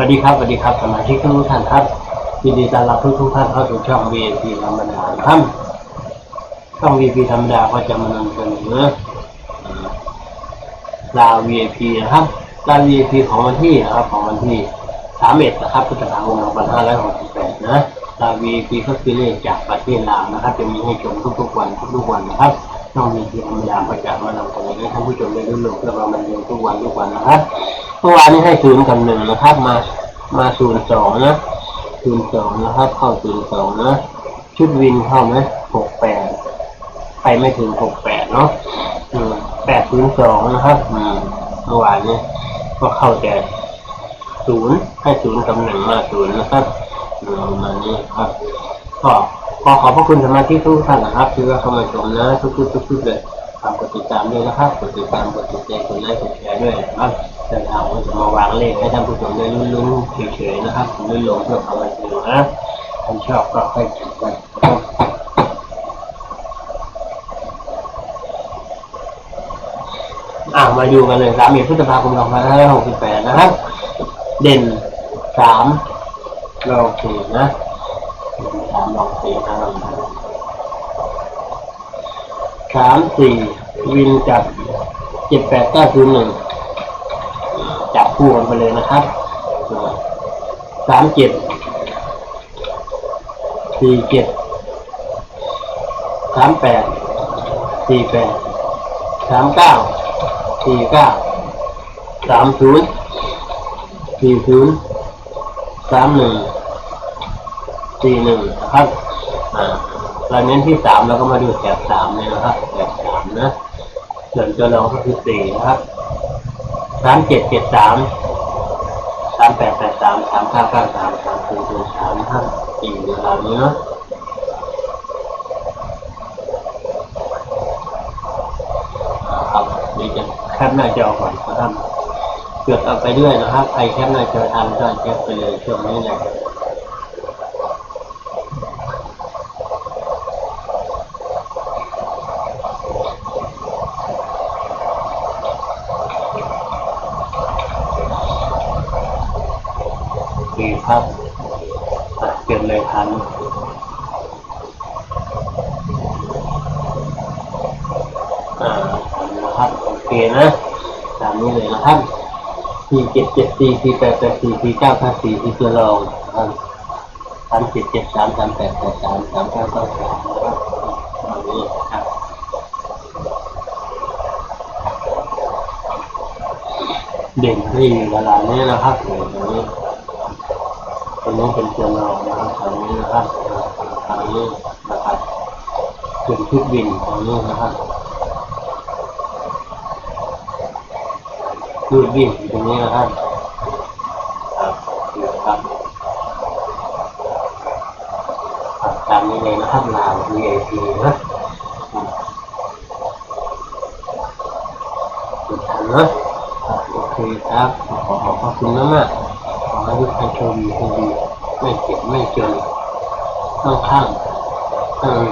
วัสดีครับสวัสดีครับสมาชิกทุกท่านครับยินดีต้อนรับทุกทุกท่านเข้าสู่ช่อง VIP ธรรมดาครับช่อง VIP ธรรมดาก็จะมานำเสนอลาว VIP นะครับลาว VIP ของวันที่นะครับของวันที่31นะครับพฤษภาคม2568นะลาว VIP ก็คือเลขจากประเทศลาวนะครับ จะมีให้ชมทุกๆวันทุกๆวันนะครับช่อง VIP ธรรมดาก็จะมานำเสนอให้ท่านผู้ชมได้รู้เรื่องเรามันเรียนทุกวันทุกวันนะครับ เมื่อวานนี้ให้ศูนย์กับหนึ่งนะครับ มามาศูนย์สองนะศูนย์สองนะครับ เข้าศูนย์สองนะชุดวินเข้าไหมหกแปดไปไม่ถึงหกแปดเนาะอืมแปดศูนย์สองนะครับเมื่อวานนี้ก็เข้าแต่ศูนย์ให้ศูนย์กับหนึ่งมาศูนย์นะครับมประมาณนี้ครับก็ขอขอบพระคุณสมาชิทุกท่านนะครับ ที่ว่าเข้ามาชมนะทุกๆทุกๆเลยฝากกดติดตามด้วยนะครับ กดติดตาม กดติดใจกดไลค์ กดแชร์ด้วยนะครับ มาวางเลขให้ท่านผู้ชมได้ลุ้นๆเฉยๆนะครับลุ้นลงเพื่อความบันเทิงนะท่านชอบก็ค่อยจัดไปนะครับอ่ามาดูกันเลยสามเอ็ดพฤษภาคมสองพันห้าร้อยหกสิบแปดนะครับเด่นสามลองสี่นะสามลองสี่นะครับสามสี่วินจับเจ็ดแปดเก้าศูนย์หนึ่ง คู่กันไปเลยนะครับสามเจ็ดสี่เจ็ดสามแปดสี่แปดสามเก้าสี่เก้าสามศูนย์สี่ศูนย์สามหนึ่งสี่หนึ่งนะครับอ่าเราเน้นที่สามเราก็มาดูแถบสามเลยนะครับแถบสามนะส่วนตัวรองก็คือสี่นะครับ สามเจ็ดเจ็ดสามสามแปดแปดสามสามเก้าเก้าสามสามศูนย์ศูนย์สามห้าสี่เหล่านี้เนาะครับเดี๋ยวจะแคปหน้าจอก่อนนะครับเกือบเอาไปด้วยนะครับใครแคปหน้าจอทันก็แคปไปเลยช่วงนี้นะ ดีครับอะเปลี่ยนเลยทันอ่านะครับโอเคนะตามนี้เลยนะครับสี่เจ็ดเจ็ดสี่สี่แปดแปดสี่สี่เก้าห้าสี่ที่ตัวรองครับสามเจ็ดเจ็ดสามสามแปดแปดสามสามเก้าเก้าสามนะครับตามนี้ครับเด่นที่เวลานี้นะครับเด่นตรงนี้ ตรงนี้เป็นตัวรองนะครับตรงนี้นะครับตรงนี้นะครับเป็นทุกวินตรงนี้นะครับดูดวิ่งตรงนี้นะครับครับครับตามนี้เลยนะครับลาว VIP นะสุดทันนะโอเคครับขอขอบคุณมากาลุกท่านโชคดีโชคดีไม่เจ็บไม่จนข้างข้างๆเออ